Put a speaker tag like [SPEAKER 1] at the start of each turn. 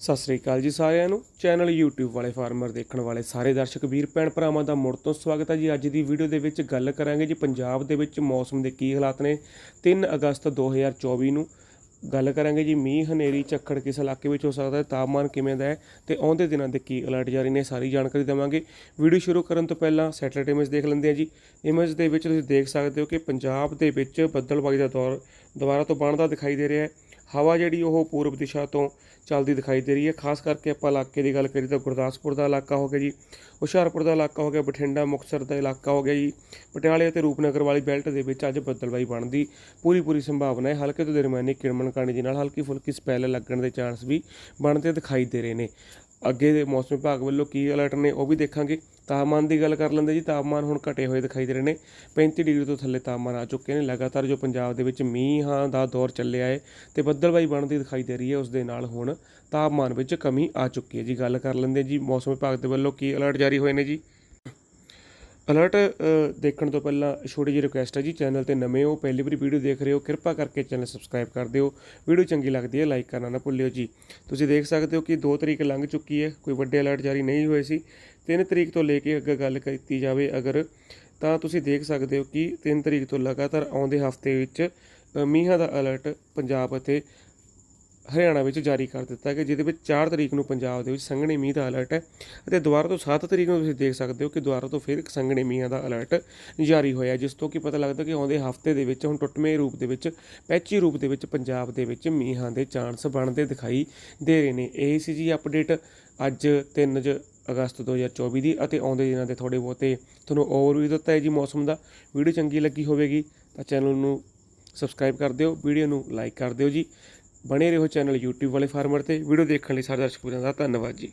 [SPEAKER 1] ਸਤਿ ਸ੍ਰੀ ਅਕਾਲ ਜੀ ਸਾਰਿਆਂ ਨੂੰ। ਚੈਨਲ YouTube ਵਾਲੇ ਫਾਰਮਰ ਦੇਖਣ ਵਾਲੇ ਸਾਰੇ ਦਰਸ਼ਕ ਵੀਰ, ਭੈਣ ਭਰਾਵਾਂ ਦਾ ਮੁੜ ਤੋਂ ਸਵਾਗਤ ਹੈ ਜੀ। ਅੱਜ ਦੀ ਵੀਡੀਓ ਦੇ ਵਿੱਚ ਗੱਲ ਕਰਾਂਗੇ ਜੀ ਪੰਜਾਬ ਦੇ ਵਿੱਚ ਮੌਸਮ ਦੇ ਕੀ ਹਾਲਾਤ ਨੇ। 3 ਅਗਸਤ 2024 ਨੂੰ ਗੱਲ ਕਰਾਂਗੇ ਜੀ। ਮੀਂਹ, ਹਨੇਰੀ, ਝੱਖੜ ਕਿਸ ਇਲਾਕੇ ਵਿੱਚ ਹੋ ਸਕਦਾ ਹੈ, ਤਾਪਮਾਨ ਕਿਵੇਂ ਦਾ ਹੈ ਤੇ ਆਉਂਦੇ ਦਿਨਾਂ ਦੇ ਕੀ ਅਲਰਟ ਜਾਰੀ ਨੇ, ਸਾਰੀ ਜਾਣਕਾਰੀ ਦੇਵਾਂਗੇ। ਵੀਡੀਓ ਸ਼ੁਰੂ ਕਰਨ ਤੋਂ ਪਹਿਲਾਂ ਸੈਟਲਾਈਟ ਇਮੇਜ ਦੇਖ ਲੈਂਦੇ ਹਾਂ ਜੀ। ਇਮੇਜ ਦੇ ਵਿੱਚ ਤੁਸੀਂ ਦੇਖ ਸਕਦੇ ਹੋ ਕਿ ਪੰਜਾਬ ਦੇ ਵਿੱਚ ਬੱਦਲਬਾਜ਼ੀ ਦਾ ਦੌਰ ਦੁਬਾਰਾ ਤੋਂ ਬਣਦਾ ਦਿਖਾਈ ਦੇ ਰਿਹਾ ਹੈ। ਹਵਾ ਜਿਹੜੀ ਉਹ ਪੂਰਬ ਦਿਸ਼ਾ ਤੋਂ ਚੱਲਦੀ ਦਿਖਾਈ ਦੇ ਰਹੀ ਹੈ। ਖਾਸ ਕਰਕੇ ਆਪਾਂ ਇਲਾਕੇ ਦੀ ਗੱਲ ਕਰੀਏ ਤਾਂ ਗੁਰਦਾਸਪੁਰ ਦਾ ਇਲਾਕਾ ਹੋ ਗਿਆ ਜੀ, ਹੁਸ਼ਿਆਰਪੁਰ ਦਾ ਇਲਾਕਾ ਹੋ ਗਿਆ, ਬਠਿੰਡਾ, ਮੁਕਤਸਰ ਦਾ ਇਲਾਕਾ ਹੋ ਗਿਆ ਜੀ। ਪਟਿਆਲੇ ਅਤੇ ਰੂਪਨਗਰ ਵਾਲੀ ਬੈਲਟ ਦੇ ਵਿੱਚ ਅੱਜ ਬੱਦਲਬਾਈ ਬਣਦੀ ਪੂਰੀ ਪੂਰੀ ਸੰਭਾਵਨਾ ਹੈ। ਹਲਕੇ ਤੋਂ ਦਰਮਿਆਨੀ ਕਿਰਮਨ ਕਾਣੀ ਦੇ ਨਾਲ ਹਲਕੀ ਫੁਲਕੀ ਸਪੈਲ ਲੱਗਣ ਦੇ ਚਾਂਸ ਵੀ ਬਣਦੇ ਦਿਖਾਈ ਦੇ ਰਹੇ ਨੇ। ਅੱਗੇ ਦੇ ਮੌਸਮ ਵਿਭਾਗ ਵੱਲੋਂ ਕੀ ਅਲਰਟ ਨੇ ਉਹ ਵੀ ਦੇਖਾਂਗੇ। ਤਾਪਮਾਨ ਦੀ ਗੱਲ ਕਰ ਲੈਂਦੇ ਜੀ, ਤਾਪਮਾਨ ਹੁਣ ਘਟੇ ਹੋਏ ਦਿਖਾਈ ਦੇ ਰਹੇ ਨੇ। 35 ਡਿਗਰੀ ਤੋਂ ਥੱਲੇ ਤਾਪਮਾਨ ਆ ਚੁੱਕੇ ਨੇ। ਲਗਾਤਾਰ ਜੋ ਪੰਜਾਬ ਦੇ ਵਿੱਚ ਮੀਂਹਾਂ ਦਾ ਦੌਰ ਚੱਲਿਆ ਹੈ ਤੇ ਬੱਦਲਬਾਈ ਬਣਦੀ ਦਿਖਾਈ ਦੇ ਰਹੀ ਹੈ, ਉਸ ਦੇ ਨਾਲ ਹੁਣ ਤਾਪਮਾਨ ਵਿੱਚ ਕਮੀ ਆ ਚੁੱਕੀ ਹੈ ਜੀ। ਗੱਲ ਕਰ ਲੈਂਦੇ ਜੀ, ਮੌਸਮ ਵਿਭਾਗ ਦੇ ਵੱਲੋਂ ਕੀ ਅਲਰਟ ਜਾਰੀ ਹੋਏ ਨੇ ਜੀ? ਅਲਰਟ ਦੇਖਣ ਤੋਂ ਪਹਿਲਾਂ ਛੋਟੀ ਜਿਹੀ ਰਿਕੁਐਸਟ ਹੈ ਜੀ ਚੈਨਲ ਤੇ ਨਵੇਂ ਹੋ, ਪਹਿਲੀ ਵਾਰੀ ਵੀਡੀਓ ਦੇਖ ਰਹੇ ਹੋ, ਕਿਰਪਾ ਕਰਕੇ ਚੈਨਲ ਸਬਸਕ੍ਰਾਈਬ ਕਰ ਦਿਓ। ਵੀਡੀਓ ਚੰਗੀ ਲੱਗਦੀ ਹੈ ਲਾਈਕ ਕਰਨਾ ਨਾ ਭੁੱਲਿਓ ਜੀ। ਤੁਸੀਂ ਦੇਖ ਸਕਦੇ ਹੋ ਕਿ 2 ਤਰੀਕ ਲੰਘ ਚੁੱਕੀ ਹੈ, ਕੋਈ ਵੱਡੇ ਅਲਰਟ ਜਾਰੀ ਨਹੀਂ ਹੋਏ ਸੀ। 3 ਤਰੀਕ ਤੋਂ ਲੈ ਕੇ ਅੱਗੇ ਗੱਲ ਕੀਤੀ ਜਾਵੇ ਅਗਰ, ਤਾਂ ਤੁਸੀਂ ਦੇਖ ਸਕਦੇ ਹੋ ਕਿ 3 ਤਰੀਕ ਤੋਂ ਲਗਾਤਾਰ ਆਉਂਦੇ ਹਫ਼ਤੇ ਵਿੱਚ ਮੀਂਹਾਂ ਦਾ ਅਲਰਟ ਪੰਜਾਬ ਅਤੇ ਹਰਿਆਣਾ ਵਿੱਚ ਜਾਰੀ ਕਰ ਦਿੱਤਾ ਗਿਆ ਜਿਹਦੇ ਵਿੱਚ 4 ਤਰੀਕ ਨੂੰ ਪੰਜਾਬ ਦੇ ਵਿੱਚ ਸੰਘਣੇ ਮੀਂਹ ਦਾ ਅਲਰਟ ਹੈ ਅਤੇ ਦੁਬਾਰਾ ਤੋਂ 7 ਤਰੀਕ ਨੂੰ ਤੁਸੀਂ ਦੇਖ ਸਕਦੇ ਹੋ ਕਿ ਦੁਬਾਰਾ ਤੋਂ ਫਿਰ ਸੰਘਣੇ ਮੀਂਹ ਦਾ ਅਲਰਟ ਜਾਰੀ ਹੋਇਆ ਜਿਸ ਤੋਂ ਕਿ ਪਤਾ ਲੱਗਦਾ ਕਿ ਆਉਂਦੇ ਹਫ਼ਤੇ ਦੇ ਵਿੱਚ, ਹੁਣ ਟੁੱਟਵੇਂ ਰੂਪ ਦੇ ਵਿੱਚ, ਪੈਚੀ ਰੂਪ ਦੇ ਵਿੱਚ ਪੰਜਾਬ ਦੇ ਵਿੱਚ ਮੀਂਹਾਂ ਦੇ ਚਾਂਸ ਬਣਦੇ ਦਿਖਾਈ ਦੇ ਰਹੇ ਨੇ। ਇਹ ਸੀ ਜੀ ਅਪਡੇਟ ਅੱਜ 3 ਜ ਅਗਸਤ 2024 ਦੀ ਅਤੇ ਆਉਂਦੇ ਦਿਨਾਂ ਦੇ ਥੋੜੇ ਬਹੁਤੇ ਤੁਹਾਨੂੰ ਓਵਰਵਿਊ ਦਿੱਤਾ ਹੈ ਜੀ ਮੌਸਮ ਦਾ। ਵੀਡੀਓ ਚੰਗੀ ਲੱਗੀ ਹੋਵੇਗੀ ਤਾਂ ਚੈਨਲ ਨੂੰ ਸਬਸਕ੍ਰਾਈਬ ਕਰ ਦਿਓ, ਵੀਡੀਓ ਨੂੰ ਲਾਈਕ ਕਰ ਦਿਓ ਜੀ। ਬਣੇ ਰਹੋ ਚੈਨਲ YouTube ਵਾਲੇ ਫਾਰਮਰ ਤੇ। ਵੀਡੀਓ ਦੇਖਣ ਲਈ ਸਾਰੇ ਦਰਸ਼ਕ ਵੀਰਾਂ ਦਾ ਧੰਨਵਾਦ ਜੀ।